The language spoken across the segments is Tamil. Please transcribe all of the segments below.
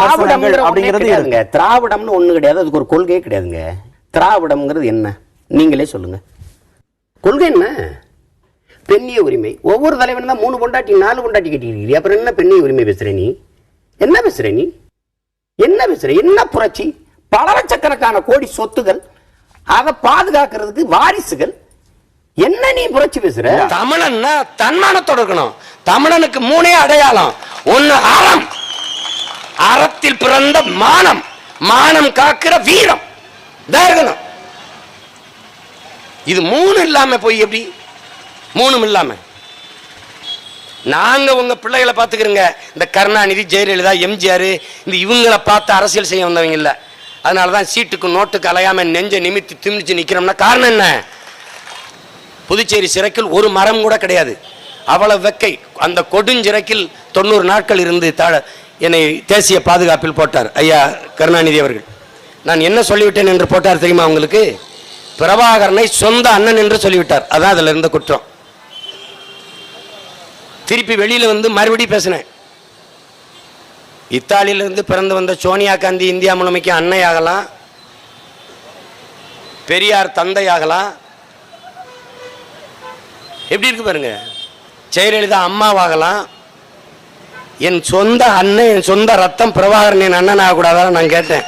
அப்படிங்கிறது திராவிடம்னு ஒண்ணு கிடையாது. அதுக்கு ஒரு கொள்கையே கிடையாதுங்க. திராவிடம்ங்கிறது என்ன? நீங்களே சொல்லுங்க. கொள்கை என்ன? பெண்ணிய உரிமை. ஒவ்வொரு தலைவன் தான் மூணு பொண்டாட்டி நாலு பொண்டாட்டி கட்டிக்கிறீங்க அப்புறம் என்ன பெண்ணிய உரிமை பேசுற நீ? என்ன பேசுற நீ? என்ன பேசுற? என்ன புரட்சி? பல லட்சக்கணக்கான கோடி சொத்துகள் அதை பாதுகாக்கிறதுக்கு வாரிசுகள். என்ன நீ புரட்சி பேசுற? தமிழன்னா தன்மானத்தோட இருக்கணும். தமிழனுக்கு மூணே அடையாளம். ஒண்ணு அறம். அறத்தில் பிறந்த மானம். மானம் காக்கிற வீரம். இதான் இருக்கணும் இது மூணு இல்லாம போய் எப்படி? மூணும் இல்லாம. நாங்க உங்க பிள்ளைகளை பார்த்துக்கிறோங்க. இந்த கருணாநிதி ஜெயலலிதா எம்ஜிஆர் இந்த இவங்களை பார்த்து அரசியல் செய்ய வந்தவங்க இல்ல. அதனாலதான் சீட்டுக்கு நோட்டுக்கு அலையாம நெஞ்ச நிமித்தி திமிச்சு நிக்கிறோம்னா காரணம் என்ன? புதுச்சேரி சிறைக்கில் ஒரு மரம் கூட கிடையாது. அவ்வளவு வெக்கை. அந்த கொடுஞ்சிறைக்கில் தொண்ணூறு நாட்கள் இருந்து தாழ என்னை தேசிய பாதுகாப்பில் போட்டார். ஐயா கருணாநிதி அவர்கள். நான் என்ன சொல்லிவிட்டேன் என்று போட்டார் தெரியுமா உங்களுக்கு? பிரபாகரனை சொந்த அண்ணன் என்று சொல்லிவிட்டார். அதான் அதில் இருந்த குற்றம். திருப்பி வெளியில் வந்து மறுபடியும் பேசினேன். இத்தாலியிலிருந்து பிறந்து வந்த சோனியா காந்தி இந்தியா முழுமைக்கு அன்னையாகலாம். பெரியார் தந்தையாகலாம். எப்படி இருக்கு பாருங்க? ஜெயலலிதா அம்மாவாகலாம். என் சொந்த அண்ணன் என் சொந்த ரத்தம் பிரபாகரன் என் அண்ணன் ஆகக்கூடாதான் நான் கேட்டேன்.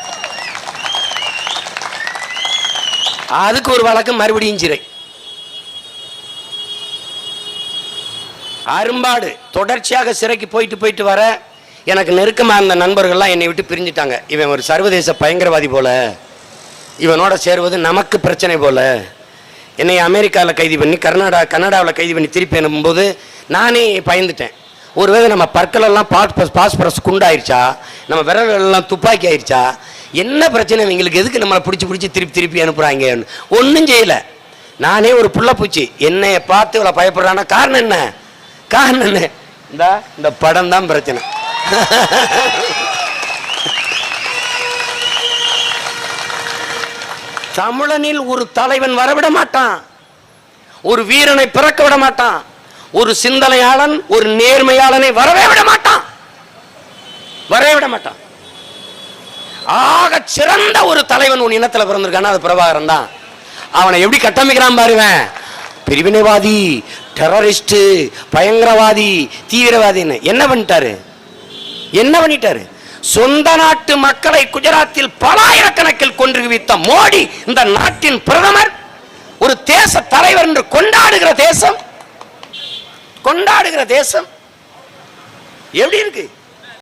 அதுக்கு ஒரு வழக்கு மறுபடியும் சிறை. அரும்பாடு தொடர்ச்சியாக சிறைக்கு போயிட்டு போயிட்டு வர எனக்கு நெருக்கமாக இருந்த நண்பர்கள்லாம் என்னை விட்டு பிரிஞ்சுட்டாங்க. இவன் ஒரு சர்வதேச பயங்கரவாதி போல. இவனோட சேருவது நமக்கு பிரச்சனை போல. என்னை அமெரிக்காவில் கைது பண்ணி கர்நாடகா கனடாவில் கைது பண்ணி திருப்பி அனுப்பும்போது நானே பயந்துட்டேன். ஒருவேளை நம்ம பற்களெல்லாம் பாஸ் பாஸ்பரஸ் குண்டாயிருச்சா? நம்ம விரல்கள்லாம் துப்பாக்கி ஆயிடுச்சா என்ன பிரச்சனை? இவங்களுக்கு எதுக்கு நம்மளை பிடிச்சி பிடிச்சி திருப்பி திருப்பி அனுப்புகிறாங்க ஒன்றும் செய்யலை. நானே ஒரு புள்ள பூச்சி என்னைய பார்த்து இவ்வளோ பயப்படுறான்னா காரணம் என்ன? காரணம் என்ன? இந்த இந்த படம் தான் பிரச்சனை. தமிழனில் ஒரு தலைவன் வரவிட மாட்டான். ஒரு வீரனை பிறக்க விட மாட்டான். ஒரு சிந்தனையாளன் ஒரு நேர்மையாளனை வரவே விட மாட்டான். வரவே விட மாட்டான். ஆக சிறந்த ஒரு தலைவன் உன் இனத்துல பிறந்திருக்கானா அது பிரபாகரன் தான். அவனை எப்படி கட்டமைக்கிறான் பாருவேன் பிரிவினைவாதி டெரரிஸ்ட் பயங்கரவாதி தீவிரவாதின்னு. என்ன பண்ணிட்டாரு? என்ன பண்ணிட்டாரு? சொந்த நாட்டு மக்களை குஜராத்தில் பலாயிரக்கணக்கில் கொன்று குவித்த மோடி இந்த நாட்டின் பிரதமர் ஒரு தேச தலைவர் என்று கொண்டாடுகிற தேசம் கொண்டாடுகிற தேசம் எப்படி இருக்கு?